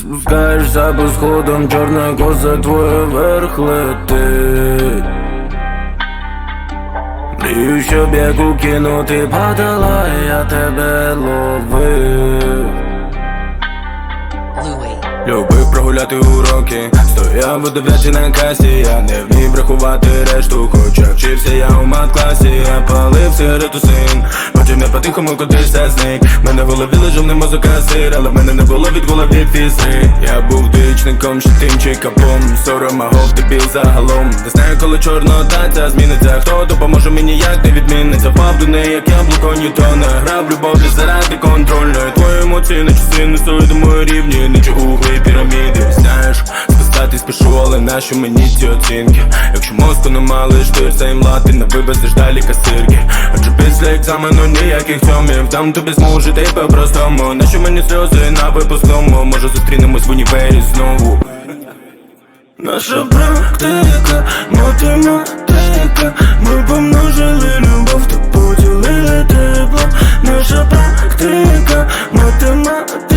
спускаєшся по сходам, чорна коса твоя верх летить. Мрію, щоб як у кіно ти падала, я тебе ловив. Любив прогуляти уроки, стояв у дев'ятій на касі, я не вмів рахувати решту, хоча вчився я у мат-класі, я палив сигарету син, потім я по-тихому кудись зник. Мене в голові лежав не мозок, а сир, але в мене не було від голові фізри Я був дичником, ще тим чи капом, сором, а гов дебіл загалом. Не знаю, коли чорного таця зміниться, хто допоможе мені, як не відміниться? Впав до як яблуко Ньютона. Грав любові заради контрольної. Твої емоції на часи несуть до мої рівні Нічого угли піраміди. Знаєш, спішу, але нащо мені ці оцінки? Якщо мозку нема лиш дирця і млати На вибезеш далі касирки. Адже після екзамену ніяких цьомів Дам тобі змогу жити по-простому. Нащо мені сльози на випускному? Може зустрінемось в універі знову? Наша практика, математика. Ми помножили любов, та поділили тепло. Наша практика, математика